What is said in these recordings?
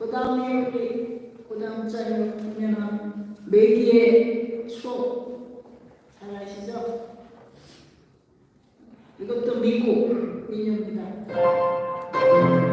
그 다음에 우리 고등학자님 보면 매기의 수업 잘 아시죠? 이것도 미국 민요입니다.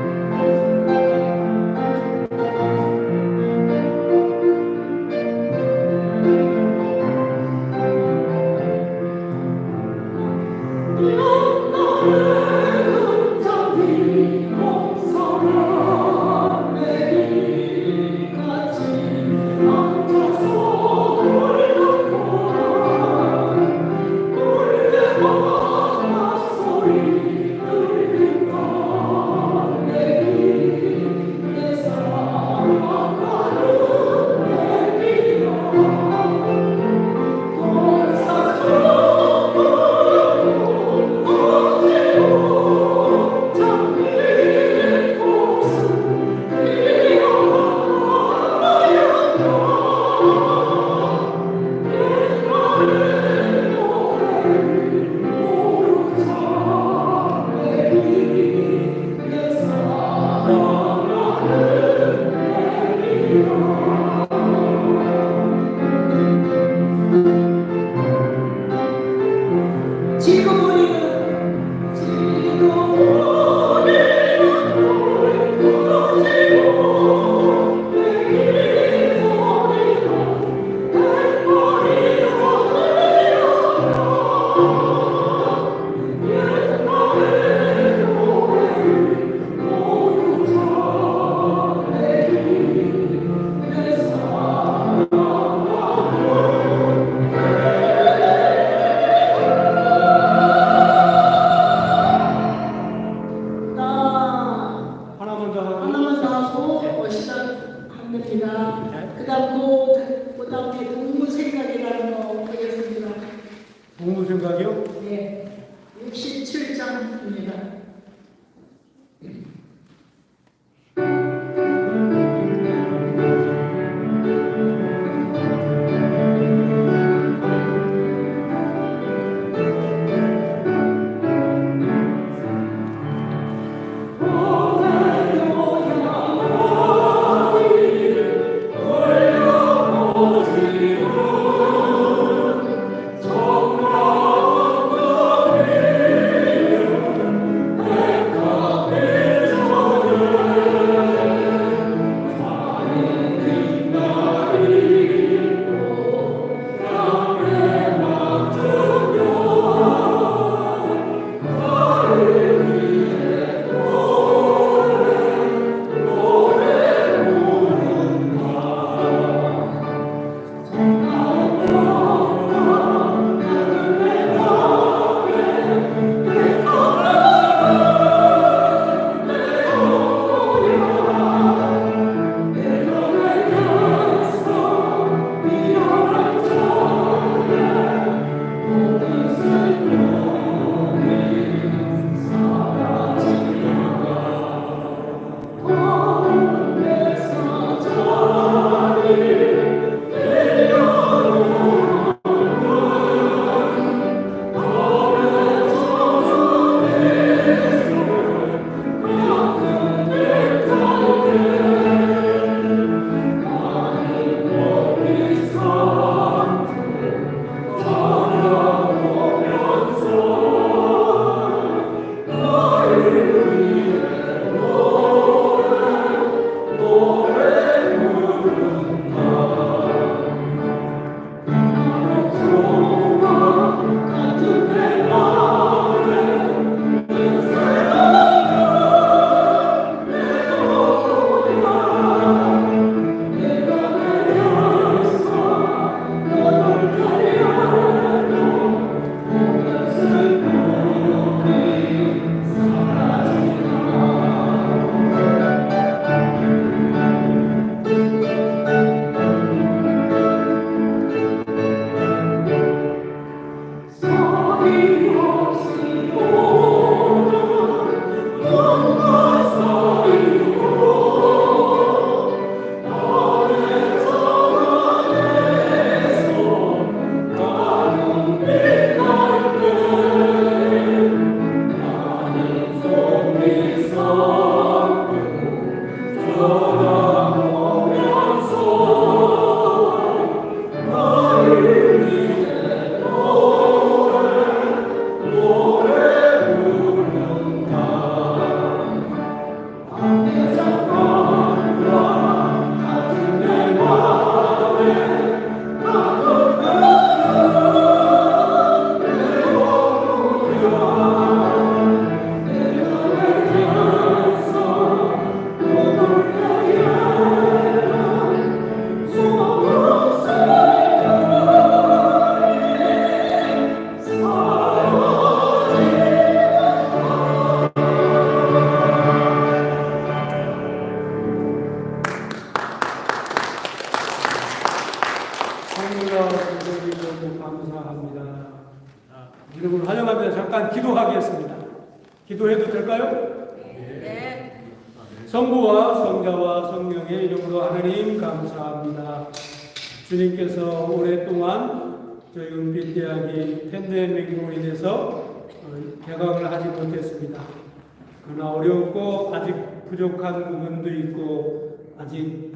그러나 어렵고 아직 부족한 부분도 있고 아직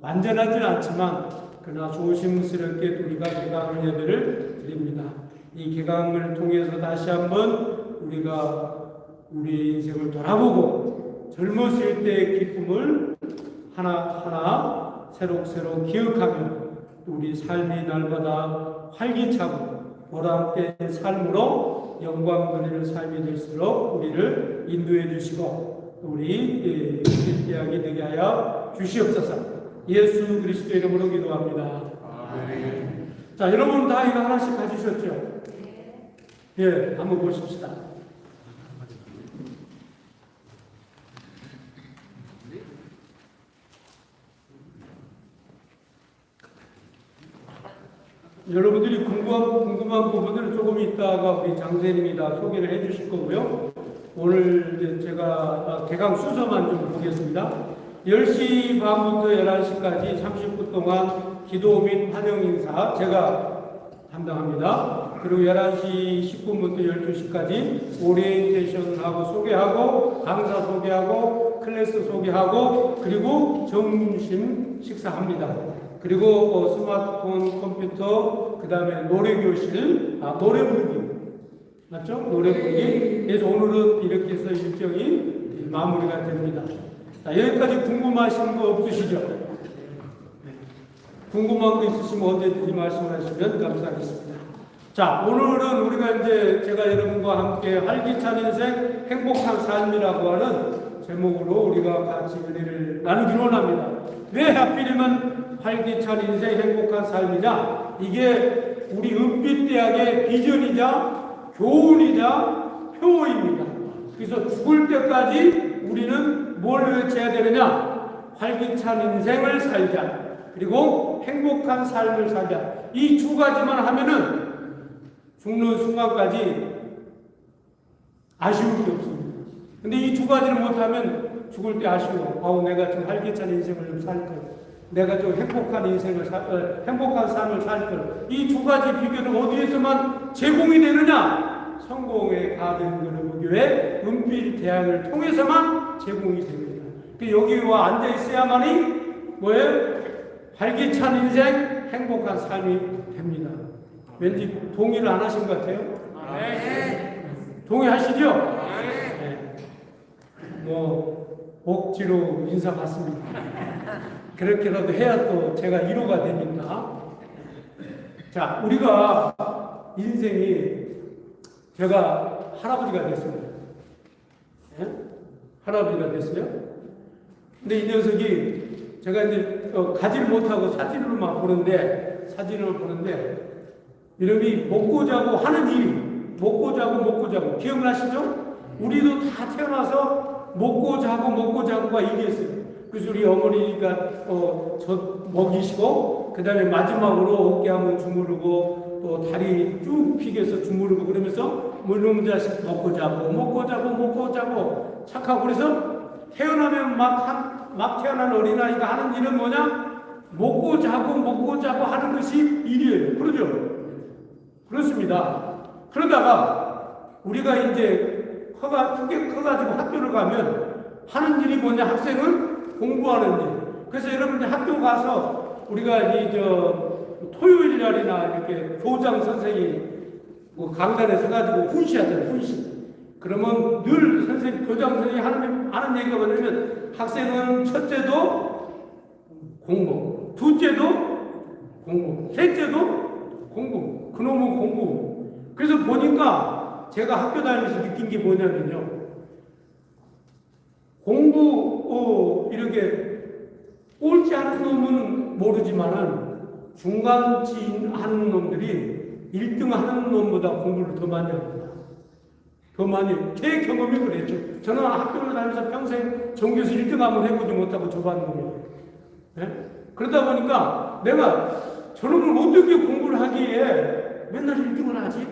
완전하진 않지만 그러나 조심스럽게 우리가 개강을 예배를 드립니다. 이 개강을 통해서 다시 한번 우리가 우리 인생을 돌아보고 젊었을 때의 기쁨을 하나하나 새록새록 기억하며 또 우리 삶이 날마다 활기차고 보람된 삶으로 영광 누리는 삶이 될수록 우리를 인도해 주시고 또 우리 대학이 되게 하여 주시옵소서 예수 그리스도 이름으로 기도합니다. 자 여러분 다 이거 하나씩 가지셨죠? 예, 한번 보십시다. 여러분들이 궁금한, 궁금한 부분을 조금 있다가 우리 장선생님이 다 소개를 해 주실 거고요. 오늘 제가 아, 개강 순서만 좀 보겠습니다. 10시 반부터 11시까지 30분 동안 기도 및 환영 인사 제가 담당합니다. 그리고 11시 10분부터 12시까지 오리엔테이션을 하고 소개하고 강사 소개하고 클래스 소개하고 그리고 점심 식사합니다. 그리고 어, 스마트폰, 컴퓨터, 그 다음에 노래교실, 아, 노래 부르기. 맞죠? 노래 부르기. 그래서 오늘은 이렇게 해서 일정이 마무리가 됩니다. 자, 여기까지 궁금하신 거 없으시죠? 네. 궁금한 거 있으시면 언제든지 말씀하시면 감사하겠습니다. 자, 오늘은 우리가 이제 제가 여러분과 함께 활기찬 인생, 행복한 삶이라고 하는 제목으로 우리가 같이 은혜를 나누기 원합니다. 왜 하필이면 활기찬 인생, 행복한 삶이냐? 이게 우리 은빛대학의 비전이자 교훈이자 표어입니다. 그래서 죽을 때까지 우리는 뭘 외쳐야 되느냐? 활기찬 인생을 살자. 그리고 행복한 삶을 살자. 이 두 가지만 하면은 죽는 순간까지 아쉬울 게 없습니다. 근데 이 두 가지를 못하면 죽을 때 아쉬워. 아우, 내가 좀 활기찬 인생을 좀 살 걸. 내가 좀 행복한 인생을 살, 어, 행복한 삶을 살 걸. 이두 가지 비결은 어디에서만 제공이 되느냐? 성공의 가든 그르교회 은필 대학을 통해서만 제공이 됩니다. 그 여기 와 앉아 있어야만이 뭐예요? 활기찬 인생, 행복한 삶이 됩니다. 왠지 동의를 안 하신 것 같아요? 네. 동의하시죠? 네. 뭐 억지로 인사 받습니다. 그렇게라도 해야 또 제가 1호가 되니까. 자, 우리가 인생이 제가 할아버지가 됐습니다. 예? 할아버지가 됐어요. 근데 이 녀석이 제가 이제 어, 가지를 못하고 사진으로만 보는데 사진을 보는데 이름이 먹고 자고 하는 일 먹고 자고 먹고 자고 기억나시죠? 우리도 다 태어나서 먹고 자고 먹고 자고가 일이었어요. 그래서 우리 어머니가 어, 저 먹이시고 그 다음에 마지막으로 어깨 한번 주무르고 또 다리 쭉 피겨서 주무르고 그러면서 물놈 자식 먹고 자고 먹고 자고 먹고 자고 착하고 그래서 태어나면 막, 한, 막 태어난 어린아이가 하는 일은 뭐냐? 먹고 자고 먹고 자고 하는 것이 일이에요. 그러죠? 그렇습니다. 그러다가 우리가 이제 커가, 크게 커가지고 학교를 가면 하는 일이 뭐냐? 학생은 공부하는 일. 그래서 여러분들 학교 가서 우리가 이 저 토요일 날이나 이렇게 교장 선생이 뭐 강단에 서 가지고 훈시하잖아요. 훈시. 그러면 늘 선생님, 교장 선생님이 하는, 하는 얘기가 뭐냐면 학생은 첫째도 공부, 둘째도 공부, 셋째도 공부, 그놈은 공부. 그래서 보니까 제가 학교 다니면서 느낀 게 뭐냐면요. 공부, 어, 이렇게 꼴찌 하는 놈은 모르지만은 중간치 하는 놈들이 1등 하는 놈보다 공부를 더 많이 합니다. 더 많이, 제 경험이 그랬죠. 저는 학교를 다니면서 평생 전교에서 1등 한번 해보지 못하고 저반 놈이에요. 예? 그러다 보니까 내가 저놈을 어떻게 공부를 하지 충분하지?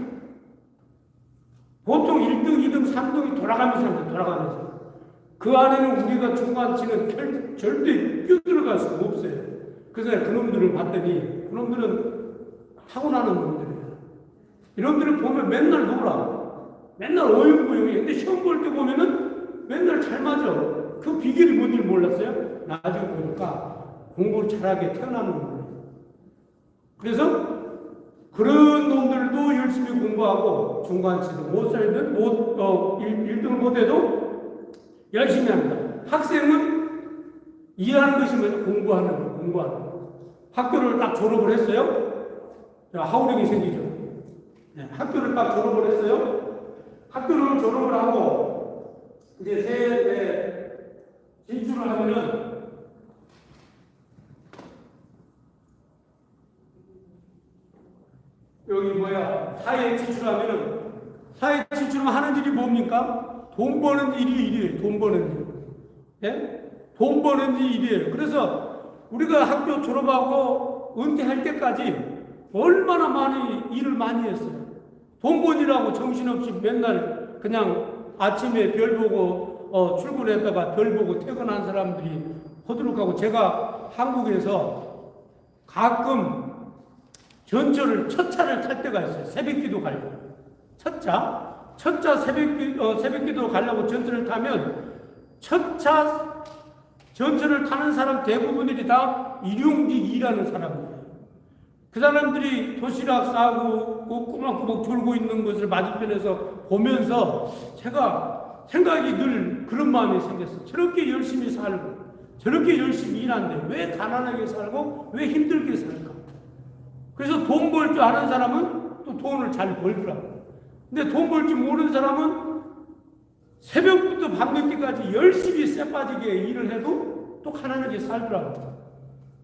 보통 1등, 2등, 3등이 돌아가면서. 돌아가면서. 그 안에는 우리가 중간치는 절- 절대 뛰어들어갈 수가 없어요. 그래서 그놈들을 봤더니 그놈들은 타고나는 놈들이에요. 이놈들을 보면 맨날 놀아. 맨날 어영부영해. 근데 시험 볼 때 보면은 맨날 잘 맞아. 그 비결이 뭔지 몰랐어요? 나중에 보니까 공부를 잘하게 태어나는 놈들이에요. 그래서 그런 놈들도 열심히 공부하고 중간치도 못 살든 못, 어, 1, 등을 못해도 열심히 합니다. 학생은 일하는 것이 뭐냐? 공부하는 거, 공부하는 거. 학교를 딱 졸업을 했어요. 자, 하우력이 생기죠. 네, 학교를 딱 졸업을 했어요. 학교를 졸업을 하고 이제 새해 진출을 하면은 여기 뭐야 사회에 진출하면은 사회에 진출하면 하는 일이 뭡니까? 돈 버는 일이 일이에요. 돈 버는 일. 예? 돈 버는 일이 일이에요. 그래서 우리가 학교 졸업하고 은퇴할 때까지 얼마나 많이 일을 많이 했어요. 돈 버니라고 정신없이 맨날 그냥 아침에 별 보고 어, 출근했다가 별 보고 퇴근한 사람들이 허드룩하고 제가 한국에서 가끔 전철을 첫 차를 탈 때가 있어요. 새벽 기도 가려고. 첫 차. 첫차 새벽기, 어, 새벽 기도 가려고 전철을 타면 첫차 전철을 타는 사람 대부분들이 다 일용직 일하는 사람이에요. 그 사람들이 도시락 싸고 그 꾸막꾸막 졸고 있는 것을 맞은편에서 보면서 제가 생각이 늘 그런 마음이 생겼어요. 저렇게 열심히 살고 저렇게 열심히 일하는데 왜 가난하게 살고 왜 힘들게 살까? 그래서 돈 벌 줄 아는 사람은 또 돈을 잘 벌더라고요. 근데 돈 벌 줄 모르는 사람은 새벽부터 밤늦게까지 열심히 쎄 빠지게 일을 해도 또 가난하게 살더라고요.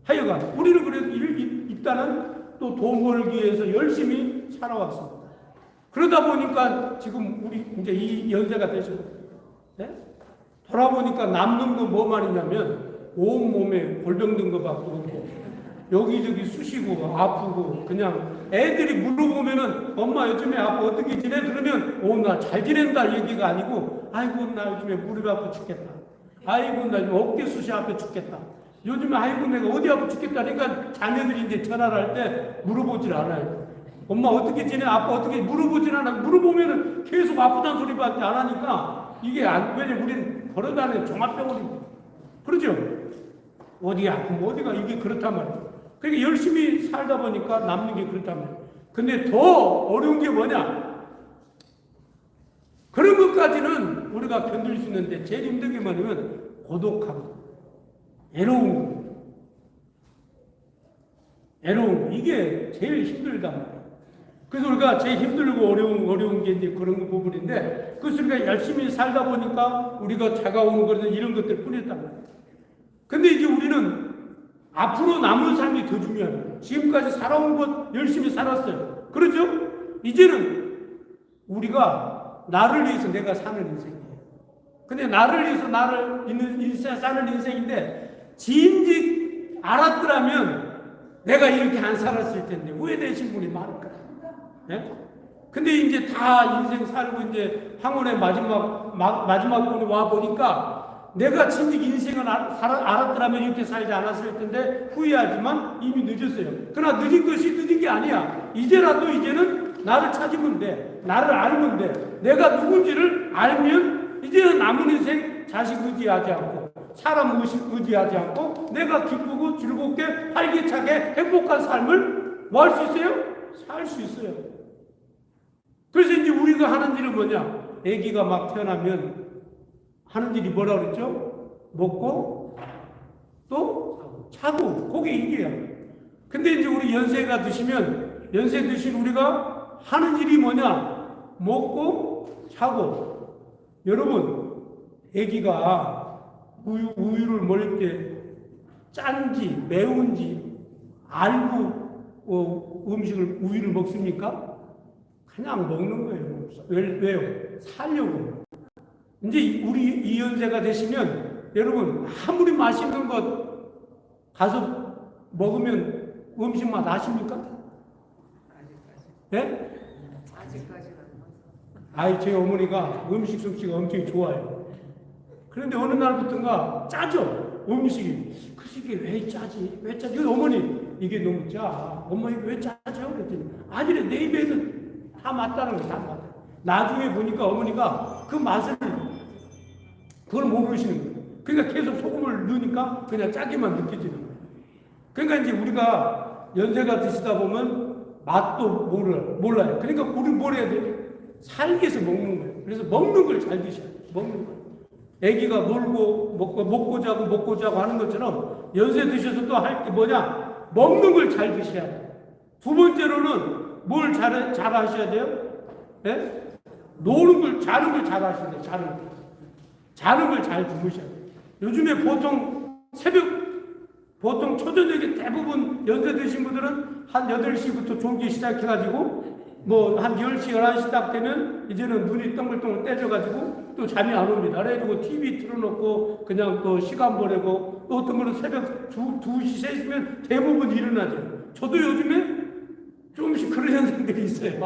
하여간 우리는 그래도 일, 일, 일단은 또 돈 벌기 위해서 열심히 살아왔습니다. 그러다 보니까 지금 우리 이제 이 연세가 되시고 네? 돌아보니까 남는 건 뭐만 있냐면 온몸에 골병 든거 같고 그렇고 여기저기 쑤시고 아프고 그냥 애들이 물어보면은 엄마 요즘에 아빠 어떻게 지내? 그러면 오 나 잘 지낸다 얘기가 아니고 아이고 나 요즘에 무릎 아파 죽겠다. 아이고 나 요즘 어깨 쑤시 아파 죽겠다. 요즘에 아이고 내가 어디 아파 죽겠다. 그러니까 자녀들이 이제 전화를 할 때 물어보질 않아요. 엄마 어떻게 지내? 아빠 어떻게 물어보질 않아. 물어보면은 계속 아프다는 소리밖에 안 하니까 이게 안, 왜냐 우리는 걸어다니는 종합병원이 그러죠? 어디 아프면 어디가 이게 그렇단 말이에요. 그러니까 열심히 살다 보니까 남는 게 말이에요. 근데 더 어려운 게 뭐냐? 그런 것까지는 우리가 견딜 수 있는데 제일 힘든 게 뭐냐면 고독함. 애로운 거. 이게 제일 힘들단 말이에요. 그래서 우리가 제일 힘들고 어려운, 어려운 게 이제 그런 거 부분인데, 그래서 우리가 열심히 살다 보니까 우리가 다가오는 것은 이런 것들 뿐이었단 말이에요. 근데 이제 우리는 앞으로 남은 삶이 더 중요합니다. 지금까지 살아온 것 열심히 살았어요. 그렇죠? 이제는 우리가 나를 위해서 내가 사는 인생이에요. 근데 나를 위해서 나를 있는 인생 사는 인생인데 진즉 알았더라면 내가 이렇게 안 살았을 텐데 후회되신 분이 많을 거야. 네? 근데 이제 다 인생 살고 이제 황혼의 마지막 마, 마지막 분이 와 보니까 내가 진즉 인생을 알았더라면 이렇게 살지 않았을 텐데 후회하지만 이미 늦었어요. 그러나 늦은 것이 늦은 게 아니야. 이제라도 이제는 나를 찾으면 돼. 나를 알면 돼. 내가 누군지를 알면 이제는 남은 인생 자식 의지하지 않고 사람 의지하지 않고 내가 기쁘고 즐겁게 활기차게 행복한 삶을 뭐 할 수 있어요? 살 수 있어요. 그래서 이제 우리가 하는 일은 뭐냐? 아기가 막 태어나면 하는 일이 뭐라 그랬죠? 먹고 또 자고 그게 일이야. 근데 이제 우리 연세가 드시면 연세 드신 우리가 하는 일이 뭐냐? 먹고 자고. 여러분, 아기가 우유, 우유를 먹을 때 짠지 매운지 알고 어, 음식을 우유를 먹습니까? 그냥 먹는 거예요. 왜, 왜요? 살려고. 이제 우리 이 연세가 되시면 여러분 아무리 맛있는 것 가서 먹으면 음식 맛 아십니까? 예? 아직까지는. 아이 제 어머니가 음식 솜씨가 엄청 좋아요. 그런데 어느 날부터인가 짜죠 음식이. 그래서 이게 왜 짜지? 왜 짜지? 어머니 이게 너무 짜. 엄마 이게 왜 짜죠? 그랬더니 아니래 내 입에는 다 맞다는 거다 맞다. 나중에 보니까 어머니가 그 맛을 그걸 모르시는 거예요. 그러니까 계속 소금을 넣으니까 그냥 짜게만 느껴지는 거예요. 그러니까 이제 우리가 연세가 드시다 보면 맛도 몰라, 몰라요. 그러니까 우리 뭘 해야 돼요? 살기에서 먹는 거예요. 그래서 먹는 걸 잘 드셔야 돼요. 먹는 거. 애기가 놀고 먹고 먹고 자고 먹고 자고 하는 것처럼 연세 드셔서 또 할 게 뭐냐? 먹는 걸 잘 드셔야 돼요. 두 번째로는 뭘 잘, 잘 하셔야 돼요? 예? 노는 걸, 자는 걸 잘 하셔야 돼요. 자는 걸. 자는 걸 잘 주무셔야 돼요. 요즘에 보통 새벽, 보통 초저녁에 대부분 연세 드신 분들은 한 8시부터 졸기 시작해가지고 뭐 한 10시, 11시 딱 되면 이제는 눈이 동글동글 떼져가지고 또 잠이 안 옵니다. 그래가지고 TV 틀어놓고 그냥 또 시간 보내고 또 어떤 거는 새벽 2, 2시, 3시면 대부분 일어나죠. 저도 요즘에 조금씩 그런 현상들이 있어요.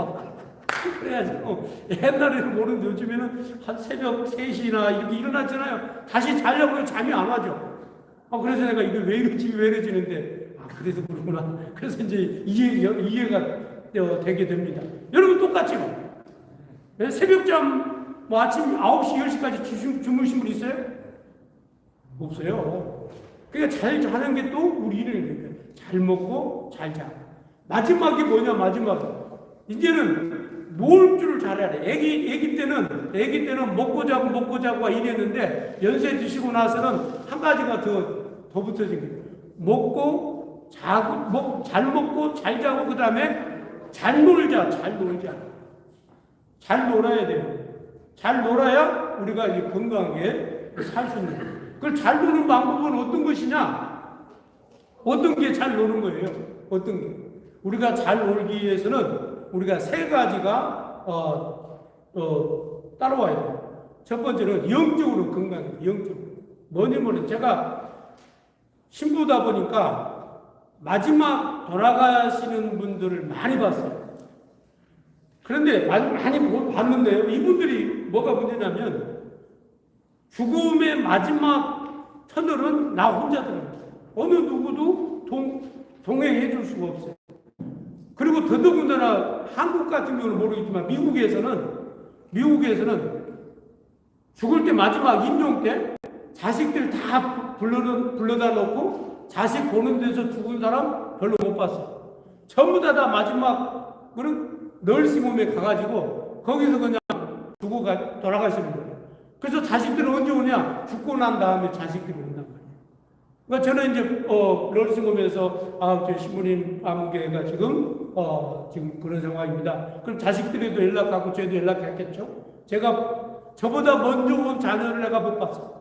그래가지고 옛날에는 모르는데 요즘에는 한 새벽 3시나 이렇게 일어났잖아요. 다시 자려고 잠이 안 와죠. 아, 그래서 내가 이게 왜 이러지, 왜 이러지는데, 아, 그래서 그러구나. 그래서 이제 이해, 이해가 어, 되게 됩니다. 여러분 똑같죠? 네, 새벽잠, 뭐 아침 9시, 10시까지 주, 주무신 분 있어요? 없어요. 그러니까 잘 자는 게 또 우리 일을 잘 먹고 잘 자. 마지막이 뭐냐, 마지막. 이제는 놀 줄을 잘해야 돼. 애기, 애기 때는, 애기 때는 먹고 자고 먹고 자고가 이랬는데, 연세 드시고 나서는 한 가지가 더, 더 붙어진 거예요. 먹고, 자고, 먹, 잘 먹고, 잘 자고, 그 다음에 잘 놀자, 잘 놀자. 잘 놀아야 돼요. 잘 놀아야 우리가 이제 건강하게 살 수 있는 거예요. 그걸 잘 노는 방법은 어떤 것이냐? 어떤 게 잘 노는 거예요? 어떤 게? 우리가 잘 놀기 위해서는 우리가 세 가지가 어, 어, 따라와야 돼요. 첫 번째는 영적으로 건강해요. 영적으로. 뭐니 뭐니 제가 신부다 보니까 마지막 돌아가시는 분들을 많이 봤어요. 그런데 많이, 봤는데요. 이분들이 뭐가 문제냐면 죽음의 마지막 터널은 나 혼자 들어요. 어느 누구도 동, 동행해 줄 수가 없어요. 그리고 더더군다나 한국 같은 경우는 모르겠지만 미국에서는 미국에서는 죽을 때 마지막 임종 때 자식들 다 불러 불러다 놓고 자식 보는 데서 죽은 사람 별로 못 봤어요. 전부 다 다 마지막 그런 널싱홈에 가가지고 거기서 그냥 두고 가, 돌아가시는 거예요. 그래서 자식들은 언제 오냐? 죽고 난 다음에 자식들이 온단 말이에요. 그러니까 저는 이제 어 널싱홈에서 아저 신부님 아무개가 지금 어 지금 그런 상황입니다. 그럼 자식들에도 연락하고 저희도 연락했겠죠. 제가 저보다 먼저 온 자녀를 내가 못 봤어요.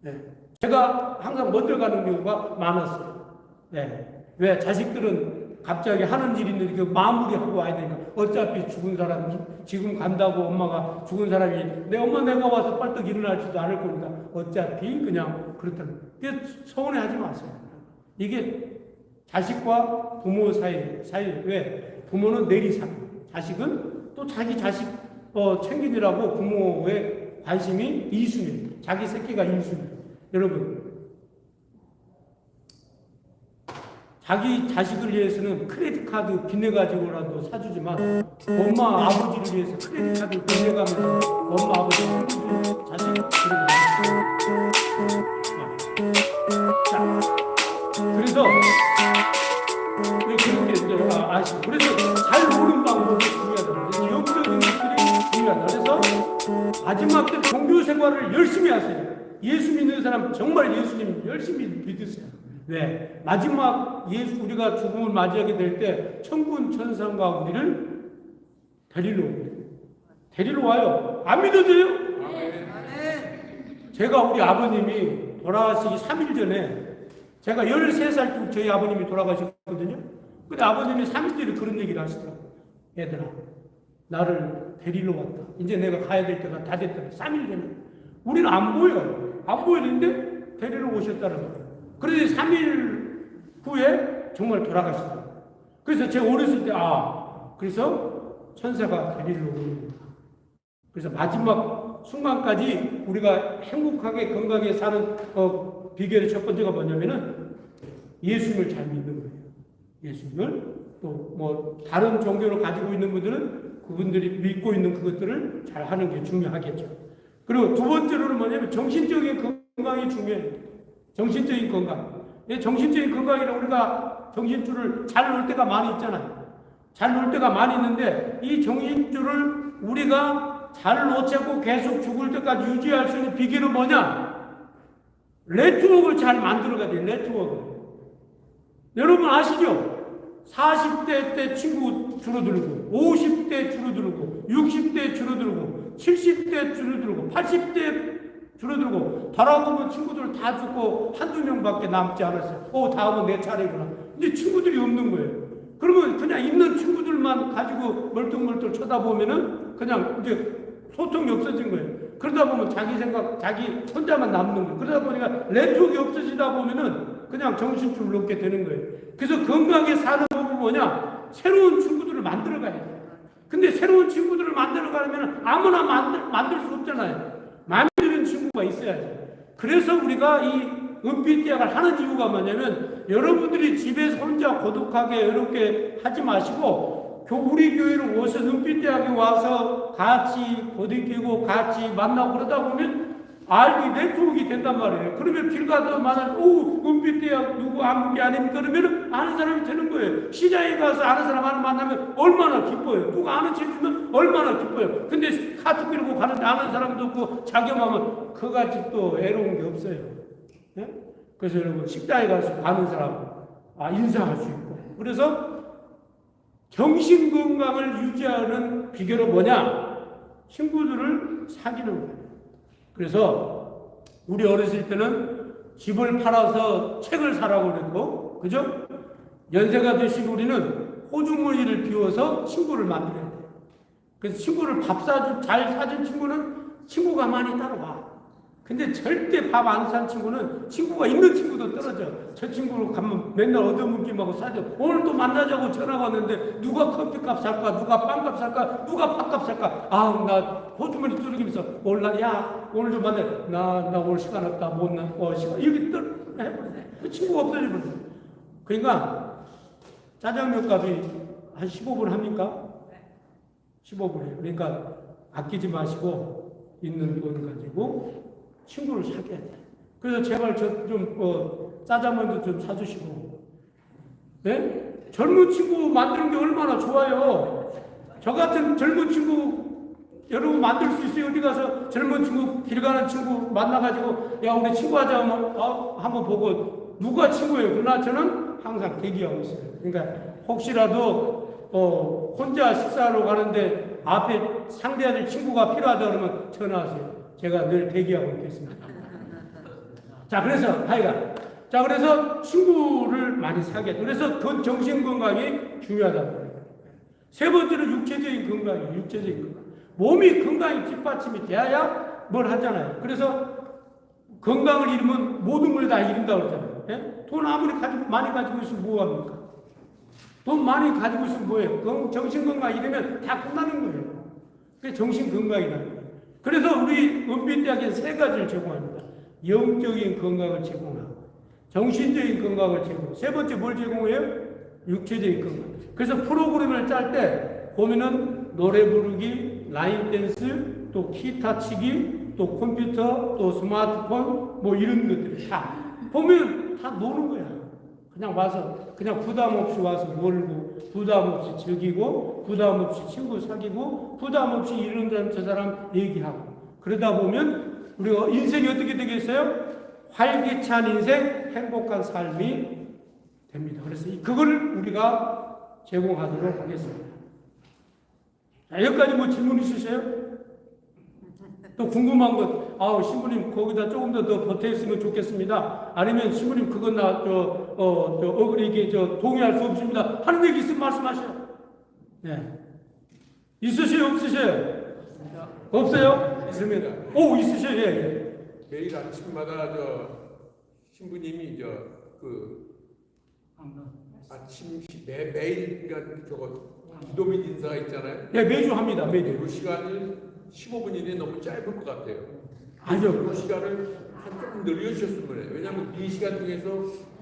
네. 제가 항상 먼저 가는 경우가 많았어요. 네. 왜 자식들은 갑자기 하는 일이 있는데 그 마무리하고 와야 되니까 어차피 죽은 사람이 지금 간다고 엄마가 죽은 사람이 내 엄마 내가 와서 빨떡 일어나지도 않을 겁니다. 어차피 그냥 그렇다는 게 서운해하지 마세요. 이게 자식과 부모 사이 사이 왜 부모는 내리상 자식은 또 자기 자식 어, 챙기느라고 부모의 관심이 이순위 자기 새끼가 이순위 여러분. 자기 자식을 위해서는 크레딧 카드 빚내 가지고라도 사주지만 엄마 아버지를 위해서 크레딧 카드 빚내 가면서 엄마 아버지 자식 그리고 자 그래서 왜 그렇게 이제 아, 아시고 그래서 잘 노는 방법이 중요하다. 영적인 것들이 중요하다. 그래서 마지막 때 종교 생활을 열심히 하세요. 예수 믿는 사람 정말 예수님 열심히 믿으세요. 왜? 마지막 예수 우리가 죽음을 맞이하게 될 때 천군 천상과 우리를 데리러. 데리러 와요. 안 믿어져요? 제가 우리 아버님이 돌아가시기 3일 전에 제가 13살 때 저희 아버님이 돌아가 셨거든요. 근데 아버님이 3일 전에 그런 얘기를 하시더라고요. 얘들아, 나를 데리러 왔다. 이제 내가 가야 될 때가 다 됐다. 3일 전에. 우리는 안 보여요. 안 보이는데 데리러 오셨다는 거예요. 그래서 3일 후에 정말 돌아가시더라고요. 그래서 제가 어렸을 때, 아, 그래서 천사가 데리러 오는. 그래서 마지막 순간까지 우리가 행복하게 건강하게 사는 어, 비결의 첫 번째가 뭐냐면은 예수님을 잘 믿는 거예요. 예수님을 또뭐 다른 종교를 가지고 있는 분들은 그분들이 믿고 있는 그것들을 잘 하는 게 중요하겠죠. 그리고 두 번째로는 뭐냐면 정신적인 건강이 중요해요. 정신적인 건강. 이 정신적인 건강이라 우리가 정신줄을 잘 놓을 때가 많이 있잖아요. 잘 놓을 때가 많이 있는데 이 정신줄을 우리가 잘 놓자고 계속 죽을 때까지 유지할 수 있는 비결은 뭐냐? 네트워크를 잘 만들어가야 돼요. 네트워크. 여러분 아시죠? 40대 때 친구 줄어들고, 50대 줄어들고, 60대 줄어들고, 70대 줄어들고, 80대 줄어들고, 돌아보면 친구들 다 죽고 한두 명밖에 남지 않았어요. 오, 다음은 내 차례구나. 이제 친구들이 없는 거예요. 그러면 그냥 있는 친구들만 가지고 멀뚱멀뚱 쳐다보면은 그냥 이제 소통이 없어진 거예요. 그러다 보면 자기 생각, 자기 혼자만 남는 거예요. 그러다 보니까 네트워크가 없어지다 보면은 그냥 정신줄 놓게 되는 거예요. 그래서 건강하게 사는 법은 뭐냐? 새로운 친구들을 만들어 가야 돼요. 근데 새로운 친구들을 만들어 가려면 아무나 만들, 만들 수 없잖아요. 마음에 드는 친구가 있어야죠. 그래서 우리가 이 은빛 대학을 하는 이유가 뭐냐면 여러분들이 집에서 혼자 고독하게 이렇게 하지 마시고 교- 우리 교회로 오셔서 은빛대학에 와서 같이 부딪히고 같이 만나고 그러다 보면 알기 네트워크가 된단 말이에요. 그러면 길 가다 만날 오 은빛대학 누구 한국이 아닙니까? 그러면 아는 사람이 되는 거예요. 시장에 가서 아는 사람 하나 만나면 얼마나 기뻐요. 누가 아는 책 주면 얼마나 기뻐요. 근데 카트 끌고 가는데 아는 사람도 없고 자기만 그같이 또 애로운 게 없어요. 예? 그래서 여러분 식당에 가서 아는 사람 아 인사할 수 있고 그래서 정신 건강을 유지하는 비결은 뭐냐? 친구들을 사귀는 거예요. 그래서 우리 어렸을 때는 집을 팔아서 책을 사라고 그랬고, 그죠? 연세가 드신 우리는 호주머니를 비워서 친구를 만들어야 돼요. 그래서 친구를 밥 사준, 잘 사준 친구는 친구가 많이 따라와. 근데 절대 밥 안 산 친구는 친구가 있는 친구도 떨어져. 저 친구로 가면 맨날 얻어먹기만 하고 싸죠. 오늘도 만나자고 전화가 왔는데 누가 커피값 살까? 누가 빵값 살까? 누가 밥값 살까? 아, 나 호주머니 두르기면서 몰라. 야, 오늘 좀 만나. 나, 나 오늘 시간 없다. 못 나. 어, 시간. 이렇게 떨, 해버리네. 그 친구가 없어져 버려. 그러니까 짜장면 값이 한 15분 합니까? 15분이에요. 그러니까 아끼지 마시고 있는 돈 가지고 친구를 사귀어야 돼. 그래서 제발 저좀 어, 짜장면도 좀 사주시고, 네? 젊은 친구 만드는 게 얼마나 좋아요. 저 같은 젊은 친구 여러분 만들 수 있어요. 어디 가서 젊은 친구 길 가는 친구 만나가지고 야 우리 친구 하자 하면 어, 한번 보고 누가 친구예요? 그러나 저는 항상 대기하고 있어요. 그러니까 혹시라도 어, 혼자 식사하러 가는데 앞에 상대해야 될 친구가 필요하다 그러면 전화하세요. 제가 늘 대기하고 있겠습니다. 자, 그래서 하여간 자, 그래서 친구를 많이 사게. 그래서 그 정신 건강이 중요하다는 거예요. 세 번째는 육체적인 건강이에요. 육체적인 건강. 몸이 건강이 뒷받침이 돼야 뭘 하잖아요. 그래서 건강을 잃으면 모든 걸 다 잃는다고 그러잖아요. 예? 돈 아무리 가지고 많이 가지고 있으면 뭐 합니까? 돈 많이 가지고 있으면 뭐예요? 건- 정신 건강 잃으면 다 끝나는 거예요. 그게 정신 건강이라는 거예요. 그래서 우리 은빛대학에 세 가지를 제공합니다. 영적인 건강을 제공하고, 정신적인 건강을 제공하고, 세 번째 뭘 제공해요? 육체적인 건강. 그래서 프로그램을 짤 때 보면은 노래 부르기, 라인 댄스, 또 기타 치기, 또 컴퓨터, 또 스마트폰, 뭐 이런 것들 다 보면 다 노는 거야. 그냥 와서 그냥 부담 없이 와서 놀고 부담 없이 즐기고 부담 없이 친구 사귀고 부담 없이 이런 사람 저 사람 얘기하고 그러다 보면 우리가 인생이 어떻게 되겠어요? 활기찬 인생, 행복한 삶이 됩니다. 그래서 이- 그걸 우리가 제공하도록 하겠습니다. 자, 여기까지 뭐 질문 있으세요? 또 궁금한 것, 아우, 신부님, 거기다 조금 더, 더 보태있으면 좋겠습니다. 아니면, 신부님, 그건 나, 저, 어, 저, 어그리게, 저, 동의할 수 없습니다. 하는 얘기 있으면 말씀하세요. 네. 있으세요? 없으세요? 없어요? 있습니다. 오, 있으세요? 예, 예. 매일 아침마다 저 신부님이 저 그 아침 시- 매 매일 그러니까 저거 기도민 인사가 있잖아요. 예, 매주 합니다. 매주. 그 시간이 15분 이내 너무 짧을 것 같아요. 아주 그 시간을 한 조금 늘려주셨으면 해요. 왜냐하면 이 시간 중에서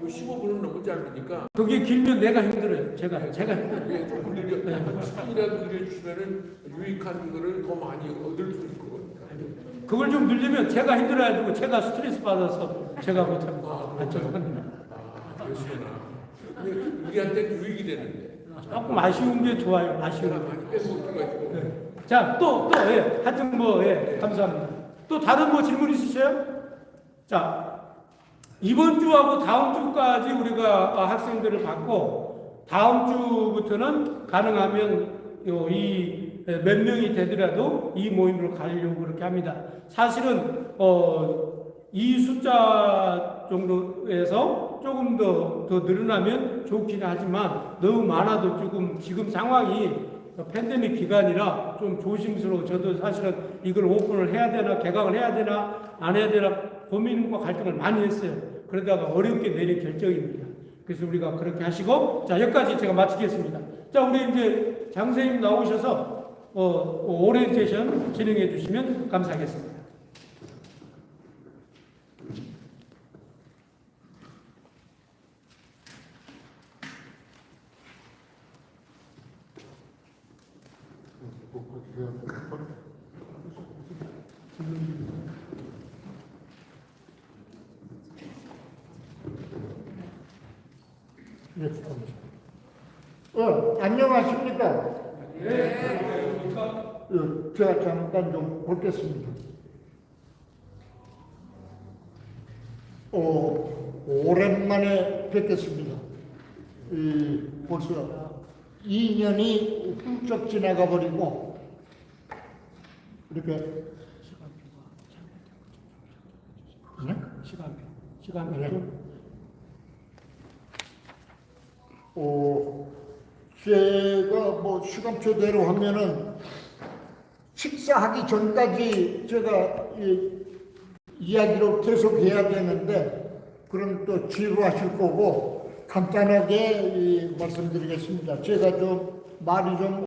이 15분은 너무 짧으니까 그게 길면 내가 힘들어요. 제가 제가 힘들어요. 그게 조금 늘려, 네. 10분이라도 늘려주시면은 유익한 거를 더 많이 얻을 수 있을 거니까. 그걸 좀 늘리면 제가 힘들어가지고 제가 스트레스 받아서 제가 못합니다. 아, 아. 아, 그러시구나. 근데 우리한테 유익이 되는데. 조금 아쉬운 게 좋아요. 아쉬운 게. 네. 자, 또, 또, 예. 하여튼 뭐, 예. 감사합니다. 또 다른 뭐 질문 있으세요? 자, 이번 주하고 다음 주까지 우리가 아, 학생들을 받고, 다음 주부터는 가능하면 요, 이, 예, 몇 명이 되더라도 이 모임으로 가려고 그렇게 합니다. 사실은, 어, 이 숫자 정도에서 조금 더, 더 늘어나면 좋긴 하지만 너무 많아도 조금 지금 상황이 팬데믹 기간이라 좀 조심스러워. 저도 사실은 이걸 오픈을 해야 되나, 개강을 해야 되나, 안 해야 되나 고민과 갈등을 많이 했어요. 그러다가 어렵게 내린 결정입니다. 그래서 우리가 그렇게 하시고, 자, 여기까지 제가 마치겠습니다. 자, 우리 이제 장선생님 나오셔서, 어, 오리엔테이션 진행해 주시면 감사하겠습니다. 어, 안녕하십니까? 어, 제가 잠깐 좀 보겠습니다. 어, 오랜만에 뵙겠습니다. 이, 벌써 2년이 훌쩍 지나가 버리고, 이렇게, 네? 시간표. 시간표. 네. 좀. 어, 제가 뭐 시간표대로 하면은 식사하기 전까지 제가 이 이야기를 계속 해야 되는데 그럼 또 지루하실 거고 간단하게 이 말씀드리겠습니다. 제가 좀 말이 좀